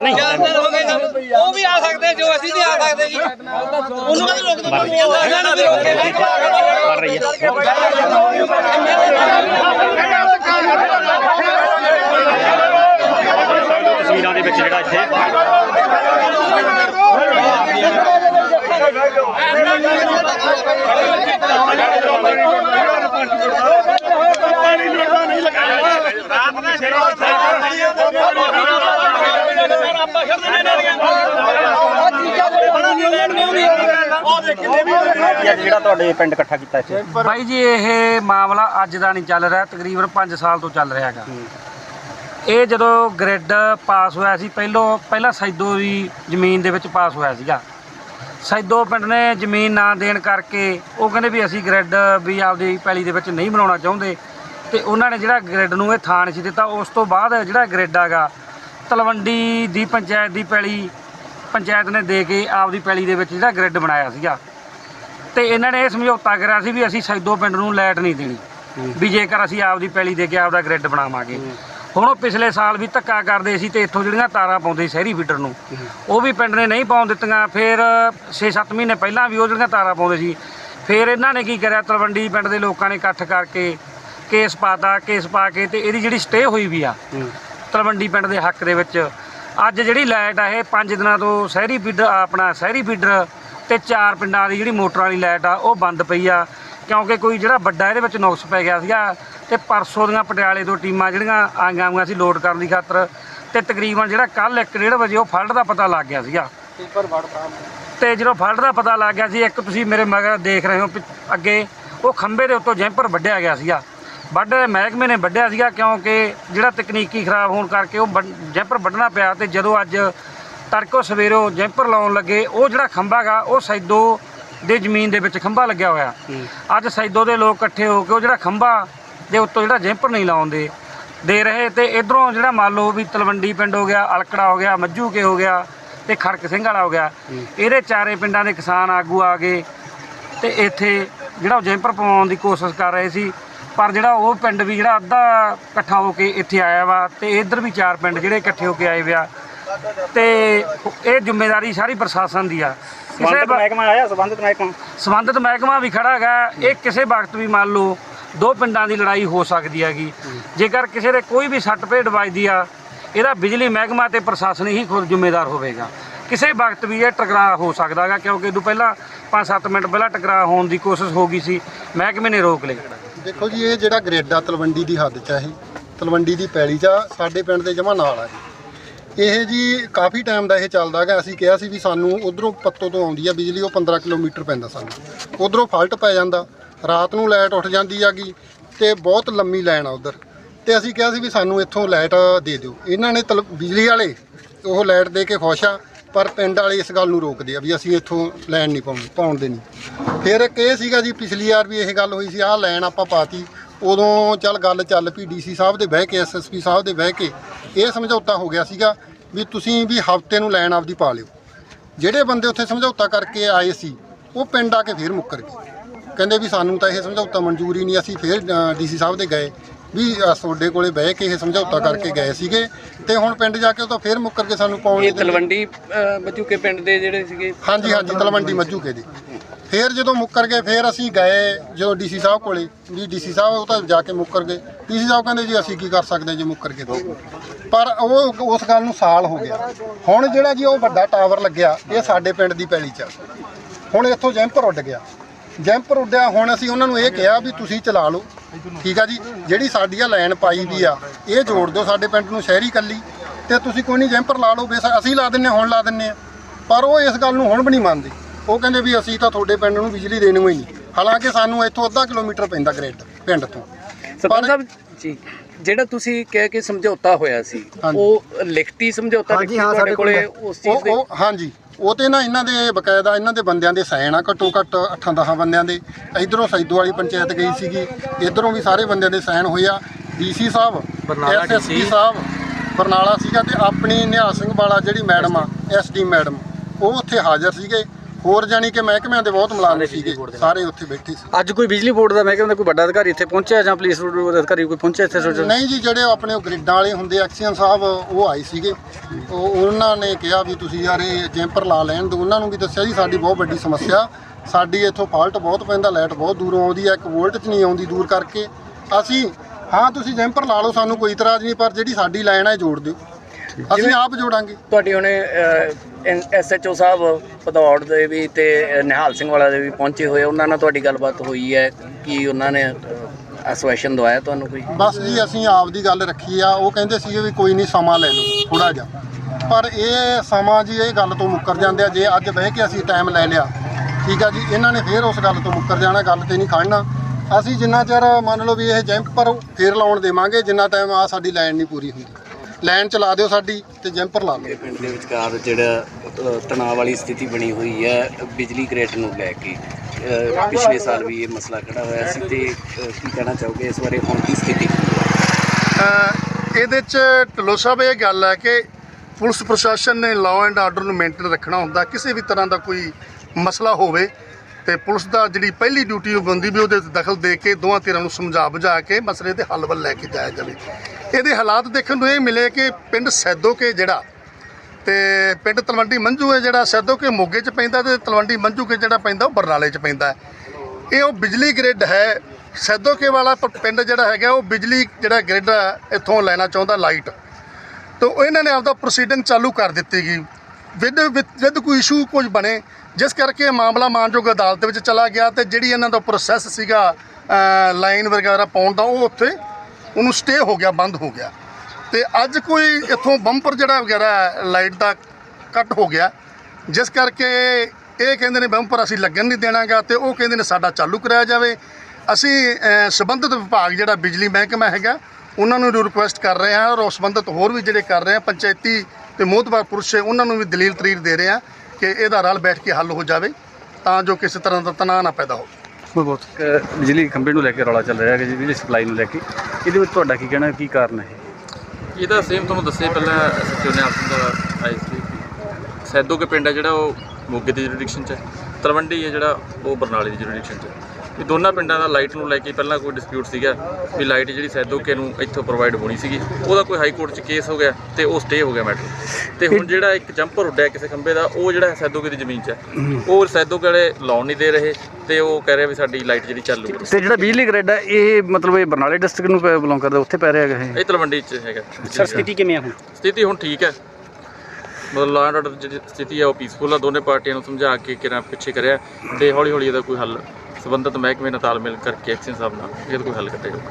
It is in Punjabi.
ਉਹ ਵੀ ਆ ਸਕਦੇ ਜੋ ਅਸੀਂ ਵੀ ਆ ਸਕਦੇ ਜੀ। ਉਹਨੂੰ ਕਦੇ ਰੋਕ ਦੋ ਇਹਨਾਂ ਨੂੰ ਵੀ ਰੋਕੇ ਕਰ ਰਹੀ ਹੈ। ਤਸਵੀਰਾਂ ਦੇ ਵਿੱਚ ਜਿਹੜਾ ਇੱਥੇ ਕੀ ਅੱਜ ਜਿਹੜਾ ਤੁਹਾਡੇ ਪਿੰਡ ਇਕੱਠਾ ਕੀਤਾ ਇੱਥੇ? ਭਾਈ ਜੀ, ਇਹ ਮਾਮਲਾ ਅੱਜ ਦਾ ਨਹੀਂ ਚੱਲ ਰਿਹਾ, ਤਕਰੀਬਨ 5 ਸਾਲ ਤੋਂ ਚੱਲ ਰਿਹਾ ਹੈਗਾ। ਇਹ ਜਦੋਂ ਗ੍ਰਿਡ ਪਾਸ ਹੋਇਆ ਸੀ, ਪਹਿਲੋਂ, ਪਹਿਲਾਂ ਸੈਦੋ ਦੀ ਜ਼ਮੀਨ ਦੇ ਵਿੱਚ ਪਾਸ ਹੋਇਆ ਸੀਗਾ। ਸੈਦੋ ਪਿੰਡ ਨੇ ਜ਼ਮੀਨ ਨਾ ਦੇਣ ਕਰਕੇ ਉਹ ਕਹਿੰਦੇ ਵੀ ਅਸੀਂ ਗ੍ਰਿਡ ਵੀ ਆਪਦੀ ਪੈਲੀ ਦੇ ਵਿੱਚ ਨਹੀਂ ਬਣਾਉਣਾ ਚਾਹੁੰਦੇ। ਤੇ ਉਹਨਾਂ ਨੇ ਜਿਹੜਾ ਗ੍ਰਿਡ ਨੂੰ ਇਹ ਥਾਂ ਨਹੀਂ ਸੀ ਦਿੱਤਾ, ਉਸ ਤੋਂ ਬਾਅਦ ਜਿਹੜਾ ਗ੍ਰਿਡ ਹੈਗਾ ਤਲਵੰਡੀ ਦੀ ਪੰਚਾਇਤ ਦੀ ਪੈਲੀ ਪੰਚਾਇਤ ਨੇ ਦੇ ਕੇ ਆਪਦੀ ਪੈਲੀ ਦੇ ਵਿੱਚ ਜਿਹੜਾ ਗ੍ਰਿਡ ਬਣਾਇਆ ਸੀਗਾ। ਤੇ ਇਹਨਾਂ ਨੇ ਇਹ ਸਮਝੌਤਾ ਕਰਿਆ ਸੀ ਵੀ ਅਸੀਂ ਸੈਦੋ ਪਿੰਡ ਨੂੰ ਲਾਈਟ ਨਹੀਂ ਦੇਣੀ ਵੀ ਜੇਕਰ ਅਸੀਂ ਆਪਦੀ ਪੈਲੀ ਦੇ ਕੇ ਆਪਦਾ ਗ੍ਰਿਡ ਬਣਾਵਾਂਗੇ। ਹੁਣ ਉਹ ਪਿਛਲੇ ਸਾਲ ਵੀ ਧੱਕਾ ਕਰਦੇ ਸੀ ਤੇ ਇੱਥੋਂ ਜਿਹੜੀਆਂ ਤਾਰਾਂ ਪਾਉਂਦੇ ਸੀ ਸ਼ਹਿਰੀ ਫੀਡਰ ਨੂੰ ਉਹ ਵੀ ਪਿੰਡ ਨੇ ਨਹੀਂ ਪਾਉਣ ਦਿੱਤੀਆਂ। ਫਿਰ 6-7 ਮਹੀਨੇ ਪਹਿਲਾਂ ਵੀ ਉਹ ਜਿਹੜੀਆਂ ਤਾਰਾਂ ਪਾਉਂਦੇ ਸੀ ਫਿਰ ਇਹਨਾਂ ਨੇ ਕੀ ਕਰਿਆ? ਤਲਵੰਡੀ ਪਿੰਡ ਦੇ ਲੋਕਾਂ ਨੇ ਇਕੱਠ ਕਰਕੇ ਕੇਸ ਪਾਤਾ ਕੇਸ ਪਾ ਕੇ ਤੇ ਇਹਦੀ ਜਿਹੜੀ ਸਟੇ ਹੋਈ ਵੀ ਆ ਤਲਵੰਡੀ ਪਿੰਡ ਦੇ ਹੱਕ ਦੇ ਵਿੱਚ। ਅੱਜ ਜਿਹੜੀ ਲਾਈਟ ਆ ਇਹ 5 ਦਿਨਾਂ ਤੋਂ ਸ਼ਹਿਰੀ ਫੀਡਰ ਆਪਣਾ ਸ਼ਹਿਰੀ ਫੀਡਰ ਤੇ ਚਾਰ ਪਿੰਡਾਂ ਦੀ ਜਿਹੜੀ ਮੋਟਰ ਵਾਲੀ ਲਾਈਟ ਆ ਉਹ ਬੰਦ ਪਈ ਆ। ਕਿਉਂਕਿ ਕੋਈ ਜਿਹੜਾ ਵੱਡਾ ਇਹਦੇ ਵਿੱਚ ਨੁਕਸ ਪੈ ਗਿਆ ਸੀਗਾ ਤੇ ਪਰਸੋਂ ਦੀਆਂ ਪਟਿਆਲੇ ਤੋਂ ਟੀਮਾਂ ਜਿਹੜੀਆਂ ਆਈਆਂ ਹੋਈਆਂ ਸੀ ਲੋਡ ਕਰਨ ਦੀ ਖਾਤਰ ਤੇ ਤਕਰੀਬਨ ਜਿਹੜਾ ਕੱਲ 1:30 ਵਜੇ ਉਹ ਫਲਟ ਦਾ ਪਤਾ ਲੱਗ ਗਿਆ ਸੀਗਾ। ਤੇ ਜਦੋਂ ਫਲਟ ਦਾ ਪਤਾ ਲੱਗ ਗਿਆ ਸੀ ਇੱਕ ਤੁਸੀਂ ਮੇਰੇ ਮਗਰ ਦੇਖ ਰਹੇ ਹੋ ਅੱਗੇ ਉਹ ਖੰਭੇ ਦੇ ਉੱਤੋਂ ਜੈਂਪਰ ਵੱਢਿਆ ਗਿਆ ਸੀਗਾ। ਵੱਢ ਮਹਿਕਮੇ ਨੇ ਵੱਢਿਆ ਸੀਗਾ ਕਿਉਂਕਿ ਜਿਹੜਾ ਤਕਨੀਕੀ ਖਰਾਬ ਹੋਣ ਕਰਕੇ ਉਹ ਜੈਂਪਰ ਵੱਢਣਾ ਪਿਆ ਤੇ ਜਦੋਂ ਅੱਜ ਤੜਕੋ ਸਵੇਰੋ ਜੈਂਪਰ ਲਾਉਣ ਲੱਗੇ ਉਹ ਜਿਹੜਾ ਖੰਭਾ ਗਾ ਉਹ ਸੈਦੋ ਦੇ ਜ਼ਮੀਨ ਦੇ ਵਿੱਚ ਖੰਭਾ ਲੱਗਿਆ ਹੋਇਆ। ਅੱਜ ਸੈਦੋ ਦੇ ਲੋਕ ਇਕੱਠੇ ਹੋ ਕੇ ਉਹ ਜਿਹੜਾ ਖੰਭਾ ਦੇ ਉੱਤੋਂ ਜਿਹੜਾ ਜੈਂਪਰ ਨਹੀਂ ਲਾਉਂਦੇ ਦੇ ਰਹੇ ਤੇ ਇਧਰੋਂ ਜਿਹੜਾ ਮੰਨ ਲਓ ਵੀ ਤਲਵੰਡੀ ਪਿੰਡ ਹੋ ਗਿਆ ਅਲਕੜਾ ਹੋ ਗਿਆ ਮੱਜੂ ਕੇ ਹੋ ਗਿਆ ਤੇ ਖੜਕ ਸਿੰਘ ਵਾਲਾ ਹੋ ਗਿਆ। ਇਹਦੇ ਚਾਰੇ ਪਿੰਡਾਂ ਦੇ ਕਿਸਾਨ ਆਗੂ ਆ ਗਏ ਤੇ ਇੱਥੇ ਜਿਹੜਾ ਉਹ ਜੈਂਪਰ ਪਵਾਉਣ ਦੀ ਕੋਸ਼ਿਸ਼ ਕਰ ਰਹੇ ਸੀ ਪਰ ਜਿਹੜਾ ਉਹ ਪਿੰਡ ਵੀ ਜਿਹੜਾ ਅੱਧਾ ਇਕੱਠਾ ਹੋ ਕੇ ਇੱਥੇ ਆਇਆ ਵਾ ਤੇ ਇੱਧਰ ਵੀ ਚਾਰ ਪਿੰਡ ਜਿਹੜੇ ਇਕੱਠੇ ਹੋ ਕੇ ਆਏ ਵਿਆ। ਤੇ ਇਹ ਜ਼ਿੰਮੇਵਾਰੀ ਸਾਰੀ ਪ੍ਰਸ਼ਾਸਨ ਦੀ ਆ। ਕਿਸੇ ਸੰਬੰਧਿਤ ਮਹਿਕਮਾ ਆਇਆ ਸੰਬੰਧਿਤ ਮਹਿਕਮਾ? ਸੰਬੰਧਿਤ ਮਹਿਕਮਾ ਵੀ ਖੜਾ ਹੈਗਾ। ਇਹ ਕਿਸੇ ਵਕਤ ਵੀ ਮੰਨ ਲਓ ਦੋ ਪਿੰਡਾਂ ਦੀ ਲੜਾਈ ਹੋ ਸਕਦੀ ਹੈਗੀ। ਜੇਕਰ ਕਿਸੇ ਦੇ ਕੋਈ ਵੀ ਸੱਟ ਭੇਟ ਵੱਜਦੀ ਆ ਇਹਦਾ ਬਿਜਲੀ ਮਹਿਕਮਾ ਤੇ ਪ੍ਰਸ਼ਾਸਨ ਹੀ ਖੁਦ ਜ਼ਿੰਮੇਦਾਰ ਹੋਵੇਗਾ। ਕਿਸੇ ਵਕਤ ਵੀ ਇਹ ਟਕਰਾਅ ਹੋ ਸਕਦਾ ਹੈਗਾ ਕਿਉਂਕਿ ਇਹ ਤੋਂ ਪਹਿਲਾਂ 5-7 ਮਿੰਟ ਪਹਿਲਾਂ ਟਕਰਾਅ ਹੋਣ ਦੀ ਕੋਸ਼ਿਸ਼ ਹੋ ਗਈ ਸੀ। ਮਹਿਕਮੇ ਨੇ ਰੋਕ ਲਈ। ਦੇਖੋ ਜੀ, ਇਹ ਜਿਹੜਾ ਗ੍ਰਿਡ ਤਲਵੰਡੀ ਦੀ ਹੱਦ 'ਚ ਆ ਇਹ। ਤਲਵੰਡੀ ਦੀ ਪੈਲੀ 'ਚ ਆ, ਸਾਡੇ ਪਿੰਡ ਦੇ ਜਮਾ ਨਾਲ ਆ ਇਹ। ਇਹ ਜੀ ਕਾਫੀ ਟਾਈਮ ਦਾ ਇਹ ਚੱਲਦਾ ਹੈਗਾ। ਅਸੀਂ ਕਿਹਾ ਸੀ ਵੀ ਸਾਨੂੰ ਉਧਰੋਂ ਪੱਤੋ ਤੋਂ ਆਉਂਦੀ ਆ ਬਿਜਲੀ, ਉਹ 15 ਕਿਲੋਮੀਟਰ ਪੈਂਦਾ ਸਾਨੂੰ। ਉਧਰੋਂ ਫਾਲਟ ਪੈ ਜਾਂਦਾ। ਰਾਤ ਨੂੰ ਲਾਈਟ ਉੱਠ ਜਾਂਦੀ ਆਗੀ ਤੇ ਬਹੁਤ ਲੰਮੀ ਲਾਈਨ ਆ ਉਧਰ। ਤੇ ਅਸੀਂ ਕਿਹਾ ਸੀ ਵੀ ਸਾਨੂੰ ਇੱਥੋਂ ਲਾਈਟ ਦੇ ਦਿਓ। ਇਹਨਾਂ ਨੇ ਤਲ ਬਿਜਲੀ ਵਾਲੇ, ਉਹ ਲਾਈਟ ਦੇ ਕੇ ਖੁਸ਼ ਆ। ਪਰ ਪਿੰਡ ਵਾਲੇ ਇਸ ਗੱਲ ਨੂੰ ਰੋਕਦੇ ਆ ਵੀ ਅਸੀਂ ਇੱਥੋਂ ਲੈਣ ਨਹੀਂ ਪਾਉਣੀ ਪਾਉਣ ਦੇਣੀ। ਫਿਰ ਇੱਕ ਇਹ ਸੀਗਾ ਜੀ ਪਿਛਲੀ ਵਾਰ ਵੀ ਇਹ ਗੱਲ ਹੋਈ ਸੀ, ਆਹ ਲੈਣ ਆਪਾਂ ਪਾਤੀ। ਉਦੋਂ ਚੱਲ ਗੱਲ ਚੱਲ ਪਈ ਡੀਸੀ ਸਾਹਿਬ ਦੇ ਬਹਿ ਕੇ ਐਸਐਸਪੀ ਸਾਹਿਬ ਦੇ ਬਹਿ ਕੇ। ਇਹ ਸਮਝੌਤਾ ਹੋ ਗਿਆ ਸੀਗਾ ਵੀ ਤੁਸੀਂ ਵੀ ਹਫ਼ਤੇ ਨੂੰ ਲੈਣ ਆਪਦੀ ਪਾ ਲਿਓ। ਜਿਹੜੇ ਬੰਦੇ ਉੱਥੇ ਸਮਝੌਤਾ ਕਰਕੇ ਆਏ ਸੀ, ਉਹ ਪਿੰਡ ਆ ਕੇ ਫੇਰ ਮੁੱਕਰ ਗਏ। ਕਹਿੰਦੇ ਵੀ ਸਾਨੂੰ ਤਾਂ ਇਹ ਸਮਝੌਤਾ ਮਨਜ਼ੂਰ ਹੀ ਨਹੀਂ, ਅਸੀਂ ਫੇਰ ਡੀਸੀ ਸਾਹਿਬ ਦੇ ਗਏ। ਵੀ ਅ, ਤੁਹਾਡੇ ਕੋਲੇ ਬਹਿ ਕੇ ਇਹ ਸਮਝੌਤਾ ਕਰਕੇ ਗਏ ਸੀਗੇ ਤੇ ਹੁਣ ਪਿੰਡ ਜਾ ਕੇ ਉਹ ਤਾਂ ਫੇਰ ਮੁੱਕਰ ਕੇ ਸਾਨੂੰ ਪਾਉਣ ਇਹ ਨਹੀਂ ਦਿੰਦੇ। ਤਲਵੰਡੀ ਅਹ, ਮੱਜੂਕੇ ਪਿੰਡ ਦੇ ਜਿਹੜੇ ਸੀਗੇ? ਹਾਂਜੀ ਹਾਂਜੀ ਤਲਵੰਡੀ ਮੱਜੂ ਕੇ ਦੀ। ਫੇਰ ਜਦੋਂ ਮੁੱਕਰ ਗਏ ਫੇਰ ਅਸੀਂ ਗਏ ਜਦੋਂ ਡੀਸੀ ਸਾਹਿਬ ਕੋਲੇ। ਵੀ ਡੀਸੀ ਸਾਹਿਬ ਉਹ ਤਾਂ ਜਾ ਕੇ ਮੁੱਕਰ ਗਏ। ਡੀਸੀ ਸਾਹਿਬ ਕਹਿੰਦੇ ਜੀ ਅਸੀਂ ਕੀ ਕਰ ਸਕਦੇ ਜੇ ਮੁੱਕਰ ਗਏ ਤਾਂ? ਪਰ ਉਹ ਉਸ ਗੱਲ ਨੂੰ ਸਾਲ ਹੋ ਗਿਆ। ਹੁਣ ਜਿਹੜਾ ਜੀ ਉਹ ਵੱਡਾ ਟਾਵਰ ਲੱਗਿਆ ਇਹ ਸਾਡੇ ਪਿੰਡ ਦੀ ਪੈਲੀ 'ਚ ਆ। ਹੁਣ ਇੱਥੋਂ ਜੈਂਪਰ ਉੱਡ ਗਿਆ। ਜੈਂਪਰ ਉੱਡਿਆ ਹੁਣ ਅਸੀਂ ਉਹਨਾਂ ਨੂੰ ਇਹ ਕਿਹਾ ਵੀ ਤੁਸੀਂ ਚਲਾ ਲਓ। ਠੀਕ ਆ ਜੀ? ਜਿਹੜੀ ਸਾਡੀ ਆ ਲਾਈਨ ਪਾਈ ਵੀ ਆ ਇਹ ਜੋੜ ਦਿਓ ਸਾਡੇ ਪਿੰਡ ਨੂੰ ਸ਼ਹਿਰੀ ਕੱਲੀ। ਤੇ ਤੁਸੀਂ ਕੋਈ ਨਹੀਂ ਜੈਂਪਰ ਲਾ ਲਓ ਬੇਸ਼ੱਕ ਅਸੀਂ ਲਾ ਦਿੰਨੇ ਹੁਣ ਲਾ ਦਿੰਨੇ ਆ ਪਰ ਉਹ ਇਸ ਗੱਲ ਨੂੰ ਹੁਣ ਵੀ ਨਹੀਂ ਮੰਨਦੇ। ਉਹ ਕਹਿੰਦੇ ਵੀ ਅਸੀਂ ਤਾਂ ਤੁਹਾਡੇ ਪਿੰਡ ਨੂੰ ਬਿਜਲੀ ਦੇਣੀ ਹੋਈ ਨਹੀਂ। ਹਾਲਾਂਕਿ ਸਾਨੂੰ ਇੱਥੋਂ ਅੱਧਾ ਕਿਲੋਮੀਟਰ ਪੈਂਦਾ ਗ੍ਰਿਡ ਪਿੰਡ ਤੋਂ। ਸਰਪੰਚ ਸਾਹਿਬ ਜੀ ਜਿਹੜਾ ਤੁਸੀਂ ਕਹਿ ਕੇ ਸਮਝੌਤਾ ਹੋਇਆ ਸੀ। ਉਹ ਲਿਖਤੀ ਸਮਝੌਤਾ ਲਿਖਤੀ ਤੁਹਾਡੇ ਕੋਲੇ ਉਸ ਚੀਜ਼ ਦੇ ਉਹ ਹਾਂਜੀ। ਉਹ ਤੇ ਨਾ ਇਹਨਾਂ ਦੇ ਬਕਾਇਦਾ ਇਹਨਾਂ ਦੇ ਬੰਦਿਆਂ ਦੇ ਸਾਈਨ ਆ ਘੱਟੋ ਘੱਟ 8-10 ਬੰਦਿਆਂ ਦੇ। ਇਧਰੋਂ ਸੈਦੋ ਵਾਲੀ ਪੰਚਾਇਤ ਗਈ ਸੀਗੀ ਇਧਰੋਂ ਵੀ ਸਾਰੇ ਬੰਦਿਆਂ ਦੇ ਸਾਈਨ ਹੋਏ ਆ। ਡੀਸੀ ਸਾਹਿਬ ਐਸਐਸਪੀ ਸਾਹਿਬ ਬਰਨਾਲਾ ਸੀਗਾ ਤੇ ਆਪਣੀ ਨਿਹਾਲ ਸਿੰਘ ਵਾਲਾ ਜਿਹੜੀ ਮੈਡਮ ਆ ਐਸਡੀ ਮੈਡਮ ਉਹ ਉੱਥੇ ਹਾਜ਼ਰ ਸੀਗੇ। ਹੋਰ ਜਾਨੀ ਕਿ ਮਹਿਕਮਿਆਂ ਦੇ ਬਹੁਤ ਮੁਲਾਜ਼ਮ ਸੀਗੇ ਸਾਰੇ ਉੱਥੇ ਬੈਠੇ ਸੀ। ਅੱਜ ਕੋਈ ਬਿਜਲੀ ਬੋਰਡ ਦਾ ਮਹਿਕਮੇ ਦਾ ਕੋਈ ਵੱਡਾ ਅਧਿਕਾਰੀ ਇੱਥੇ ਪਹੁੰਚਿਆ ਜਾਂ ਪੁਲਿਸ ਅਧਿਕਾਰੀ ਕੋਈ ਪਹੁੰਚਿਆ ਇੱਥੇ ਸੋਚੋ? ਨਹੀਂ ਜੀ ਜਿਹੜੇ ਆਪਣੇ ਉਹ ਗ੍ਰਿਡਾਂ ਵਾਲੇ ਹੁੰਦੇ ਐਕਸੀਅਨ ਸਾਹਿਬ ਉਹ ਆਏ ਸੀਗੇ। ਉਹ ਉਹਨਾਂ ਨੇ ਕਿਹਾ ਵੀ ਤੁਸੀਂ ਯਾਰ ਇਹ ਜੈਂਪਰ ਲਾ ਲੈਣ ਦਿਓ। ਉਹਨਾਂ ਨੂੰ ਵੀ ਦੱਸਿਆ ਜੀ ਸਾਡੀ ਬਹੁਤ ਵੱਡੀ ਸਮੱਸਿਆ। ਸਾਡੀ ਇੱਥੋਂ ਫਾਲਟ ਬਹੁਤ ਪੈਂਦਾ ਲਾਈਟ ਬਹੁਤ ਦੂਰੋਂ ਆਉਂਦੀ ਹੈ ਇੱਕ ਵੋਲਟ 'ਚ ਨਹੀਂ ਆਉਂਦੀ ਦੂਰ ਕਰਕੇ। ਅਸੀਂ ਹਾਂ ਤੁਸੀਂ ਜੈਂਪਰ ਲਾ ਲਓ ਸਾਨੂੰ ਕੋਈ ਇਤਰਾਜ਼ ਨਹੀਂ ਪਰ ਜਿਹੜੀ ਸਾਡੀ ਲਾਈਨ ਹੈ ਜੋੜ ਦਿਓ। ਅਸੀਂ ਆਪ ਜੋੜਾਂਗੇ। ਤੁਹਾਡੀ ਹੁਣੇ ਐਸਐਚਓ ਸਾਹਿਬ ਭਦੌੜ ਦੇ ਵੀ ਤੇ ਨਿਹਾਲ ਸਿੰਘ ਵਾਲਾ ਦੇ ਵੀ ਪਹੁੰਚੇ ਹੋਏ ਉਹਨਾਂ ਨਾਲ ਤੁਹਾਡੀ ਗੱਲਬਾਤ ਹੋਈ ਹੈ। ਕੀ ਉਹਨਾਂ ਨੇ ਐਸੋਸੀਏਸ਼ਨ ਦਵਾਇਆ ਤੁਹਾਨੂੰ ਕੋਈ? ਬਸ ਜੀ ਅਸੀਂ ਆਪ ਦੀ ਗੱਲ ਰੱਖੀ ਆ। ਉਹ ਕਹਿੰਦੇ ਸੀਗੇ ਵੀ ਕੋਈ ਨਹੀਂ ਸਮਾਂ ਲੈ ਲਓ ਥੋੜਾ ਜਿਹਾ। ਪਰ ਇਹ ਸਮਾਂ ਜੀ ਇਹ ਗੱਲ ਤੋਂ ਮੁੱਕਰ ਜਾਂਦੇ ਆ। ਜੇ ਅੱਜ ਬਹਿ ਕੇ ਅਸੀਂ ਟਾਈਮ ਲੈ ਲਿਆ ਠੀਕ ਆ ਜੀ ਇਹਨਾਂ ਨੇ ਫੇਰ ਉਸ ਗੱਲ ਤੋਂ ਮੁੱਕਰ ਜਾਣਾ ਗੱਲ ਤੇ ਨਹੀਂ ਖੜਨਾ। ਅਸੀਂ ਜਿੰਨਾ ਚਿਰ ਮੰਨ ਲਓ ਵੀ ਇਹ ਜੈਂਪਰ ਫੇਰ ਲਾਉਣ ਦੇਵਾਂਗੇ ਜਿੰਨਾ ਟਾਈਮ ਆ ਸਾਡੀ ਲਾਈਨ ਨਹੀਂ ਪੂਰੀ ਹੁੰਦੀ। ਲਾਈਨ ਚਲਾ ਦਿਓ ਸਾਡੀ ਤੇ ਜੈਂਪਰ ਲਾ ਲਓ। ਪਿੰਡ ਦੇ ਵਿਚਕਾਰ ਜਿਹੜਾ ਅ, ਤਣਾਅ ਵਾਲੀ ਸਥਿਤੀ ਬਣੀ ਹੋਈ ਹੈ ਬਿਜਲੀ ਗ੍ਰੇਡ ਨੂੰ ਲੈ ਕੇ। ਅ, ਪਿਛਲੇ ਸਾਲ ਵੀ ਇਹ ਮਸਲਾ ਖੜਾ ਹੋਇਆ ਸੀ ਤੇ ਅ, ਕੀ ਕਹਿਣਾ ਚਾਹੋਗੇ ਇਸ ਬਾਰੇ ਹੁਣ ਦੀ ਸਥਿਤੀ? ਅਹ ਇਹਦੇ ਚ ਢਿੱਲੋਂ ਸਾਹਿਬ ਇਹ ਗੱਲ ਹੈ ਕਿ ਪੁਲਿਸ ਪ੍ਰਸ਼ਾਸਨ ਨੇ ਲਾਅ ਐਂਡ ਆਰਡਰ ਨੂੰ ਮੇਨਟੇਨ ਰੱਖਣਾ ਹੁੰਦਾ। ਕਿਸੇ ਵੀ ਤਰ੍ਹਾਂ ਦਾ ਕੋਈ ਮਸਲਾ ਹੋਵੇ ਤੇ ਪੁਲਿਸ ਦਾ ਜਿਹੜੀ ਪਹਿਲੀ ਡਿਊਟੀ ਉਹ ਬੰਦੀ ਵੀ ਉਹਦੇ 'ਚ ਦਖਲ ਦੇ ਕੇ ਦੋਵਾਂ ਧਿਰਾਂ ਨੂੰ ਸਮਝਾ ਬੁਝਾ ਕੇ ਮਸਲੇ ਦੇ ਹੱਲ ਵੱਲ ਲੈ ਕੇ ਜਾਇਆ ਜਾਵੇ। ਇਹਦੇ ਹਾਲਾਤ ਦੇਖਣ ਨੂੰ ਇਹ ਮਿਲੇ ਕਿ ਪਿੰਡ ਸੈਦੋਕੇ ਜਿਹੜਾ ਤੇ ਪਿੰਡ ਤਲਵੰਡੀ ਮੰਝੂ ਹੈ ਜਿਹੜਾ ਸੈਦੋਕੇ ਮੋਗੇ 'ਚ ਪੈਂਦਾ ਤੇ ਤਲਵੰਡੀ ਮੰਝੂ ਕੇ ਜਿਹੜਾ ਪੈਂਦਾ ਉਹ ਬਰਨਾਲੇ 'ਚ ਪੈਂਦਾ ਇਹ ਉਹ ਬਿਜਲੀ ਗ੍ਰਿਡ ਹੈ, ਸੈਦੋਕੇ ਵਾਲਾ ਪ- ਪਿੰਡ ਜਿਹੜਾ ਹੈਗਾ ਉਹ ਬਿਜਲੀ ਜਿਹੜਾ ਗ੍ਰਿਡ ਇੱਥੋਂ ਲੈਣਾ ਚਾਹੁੰਦਾ ਲਾਈਟ। ਤਾਂ ਇਹਨਾਂ ਨੇ ਆਪਦਾ ਪ੍ਰੋਸੀਡਿੰਗ ਚਾਲੂ ਕਰ ਦਿੱਤੀ ਗਈ ਵਿਦ ਵਿਦ ਕੋਈ ਇਸ਼ੂ ਕੁਝ ਬਣੇ। ਜਿਸ ਕਰਕੇ ਮਾਮਲਾ ਮਾਨਯੋਗ ਅਦਾਲਤ ਵਿੱਚ ਚਲਾ ਗਿਆ ਤੇ ਜਿਹੜੀ ਇਹਨਾਂ ਦਾ ਪ੍ਰੋਸੈਸ ਸੀਗਾ ਲਾਈਨ ਵਗੈਰਾ ਪਾਉਣ ਦਾ ਉਹ ਉੱਥੇ ਉਹਨੂੰ ਸਟੇ ਹੋ ਗਿਆ ਬੰਦ ਹੋ ਗਿਆ। ਤੇ ਅੱਜ ਕੋਈ ਇੱਥੋਂ ਬੰਪਰ ਜਿਹੜਾ ਵਗੈਰਾ ਲਾਈਟ ਦਾ ਕੱਟ ਹੋ ਗਿਆ। ਜਿਸ ਕਰਕੇ ਇਹ ਕਹਿੰਦੇ ਨੇ ਬੰਪਰ ਅਸੀਂ ਲੱਗਣ ਨਹੀਂ ਦੇਣਾਗਾ ਤੇ ਉਹ ਕਹਿੰਦੇ ਨੇ ਸਾਡਾ ਚਾਲੂ ਕਰਾਇਆ ਜਾਵੇ। ਅਸੀਂ ਅਹ, ਸੰਬੰਧਿਤ ਵਿਭਾਗ ਜਿਹੜਾ ਬਿਜਲੀ ਮਹਿਕਮਾ ਹੈਗਾ ਉਹਨਾਂ ਨੂੰ ਰਿਕੁਐਸਟ ਕਰ ਰਹੇ ਹਾਂ ਔਰ ਉਸ ਸੰਬੰਧਿਤ ਹੋਰ ਵੀ ਜਿਹੜੇ ਕਰ ਰਹੇ ਆ ਪੰਚਾਇਤੀ ਤੇ ਮੋਹਤਬਾਰ ਪੁਰਸ਼ ਹੈ ਉਹਨਾਂ ਨੂੰ ਵੀ ਦਲੀਲ ਤਰੀਰ ਦੇ ਰਹੇ ਆ ਕਿ ਇਹਦਾ ਰਲ ਬੈਠ ਕੇ ਹੱਲ ਹੋ ਜਾਵੇ ਤਾਂ ਜੋ ਕਿਸੇ ਤਰ੍ਹਾਂ ਦਾ ਤਣਾਅ ਨਾ ਪੈਦਾ ਹੋਵੇ। ਬਹੁਤ ਬਿਜਲੀ ਖੰਭੇ ਨੂੰ ਲੈ ਕੇ ਰੌਲਾ ਚੱਲ ਰਿਹਾ ਹੈ ਜੀ ਬਿਜਲੀ ਸਪਲਾਈ ਨੂੰ ਲੈ ਕੇ। ਇਹਦੇ ਵਿੱਚ ਤੁਹਾਡਾ ਕੀ ਕਹਿਣਾ ਕੀ ਕਾਰਨ ਹੈ ਇਹਦਾ ਸੇਮ ਤੁਹਾਨੂੰ ਦੱਸਿਆ ਪਹਿਲਾਂ ਸਚਿਵ ਨੇ ਆਪਸ਼ਨ ਦਾ ਆਈ ਸੀ ਸੈਦੋ ਕੇ ਪਿੰਡ ਹੈ ਜਿਹੜਾ ਉਹ ਮੋਗੇ ਦੀ ਜੁਰਿਡਿਕਸ਼ਨ 'ਚ ਹੈ। ਤਲਵੰਡੀ ਹੈ ਜਿਹੜਾ ਉਹ ਬਰਨਾਲੇ ਦੀ ਜੁਰਿਡਿਕਸ਼ਨ 'ਚ ਹੈ। ਇਹ ਦੋਨਾਂ ਪਿੰਡਾਂ ਦਾ ਲਾਈਟ ਨੂੰ ਲੈ ਕੇ ਪਹਿਲਾਂ ਕੋਈ ਡਿਸਪਿਊਟ ਸੀਗਾ ਵੀ ਲਾਈਟ ਜਿਹੜੀ ਸੈਦੋ ਕੇ ਨੂੰ ਇੱਥੋਂ ਪ੍ਰੋਵਾਈਡ ਹੋਣੀ ਸੀਗੀ। ਉਹਦਾ ਕੋਈ ਹਾਈ ਕੋਰਟ 'ਚ ਕੇਸ ਹੋ ਗਿਆ ਤੇ ਉਹ ਸਟੇ ਹੋ ਗਿਆ ਮੈਟਰ ਤੇ ਹੁਣ ਜਿਹੜਾ ਇੱਕ ਜੰਪਰ ਉੱਡਿਆ ਕਿਸੇ ਖੰਭੇ ਦਾ ਉਹ ਜਿਹੜਾ ਸੈਦੋ ਕੇ ਦੀ ਜ਼ਮੀਨ 'ਚ ਹੈ। ਉਹ ਸੈਦੋ ਕੇ ਵਾਲੇ ਲਾਉਣ ਨਹੀਂ ਦੇ ਰਹੇ ਤੇ ਉਹ ਕਹਿ ਰਹੇ ਵੀ ਸਾਡੀ ਲਾਈਟ ਜਿਹੜੀ ਚਾਲੂ ਕਰੋ ਤੇ ਜਿਹੜਾ ਬਿਜਲੀ ਗ੍ਰਿਡ ਹੈ ਇਹ ਮਤਲਬ ਇਹ ਬਰਨਾਲੇ ਡਿਸਟ੍ਰਿਕਟ ਨੂੰ ਬਿਲੋਂਗ ਕਰਦਾ ਉੱਥੇ ਪੈ ਰਿਹਾ ਹੈਗਾ ਇਹ? ਇਹ ਤਲਵੰਡੀ 'ਚ ਹੈਗਾ। ਸਰ ਸਥਿਤੀ ਕਿਵੇਂ ਹੈ ਹੁਣ? ਸਥਿਤੀ ਹੁਣ ਠੀਕ ਹੈ। ਮਤਲਬ ਲਾਅ ਐਂਡ ਆਰਡਰ ਦੀ ਜਿਹੜੀ ਸਥਿਤੀ ਹੈ ਉਹ ਪੀਸਫੁਲ ਆ। ਦੋਨੇ ਪਾਰਟੀਆਂ ਨੂੰ ਸਮਝਾ ਕੇ ਕਿਰਾਂ ਪਿੱਛੇ ਕਰਿਆ ਤੇ ਹੌਲੀ ਹੌਲੀ ਇਹਦਾ ਕੋਈ ਹੱਲ ਸੰਬੰਧਿਤ ਮਹਿਕਮੇ ਨਾਲ ਤਾਲਮੇਲ ਕਰਕੇ ਐਕਸ਼ਨ ਸਾਹਿਬ ਨਾਲ ਇਹਦੇ ਕੋਈ ਹੱਲ ਕੱਢਿਆ ਜਾਊਗਾ।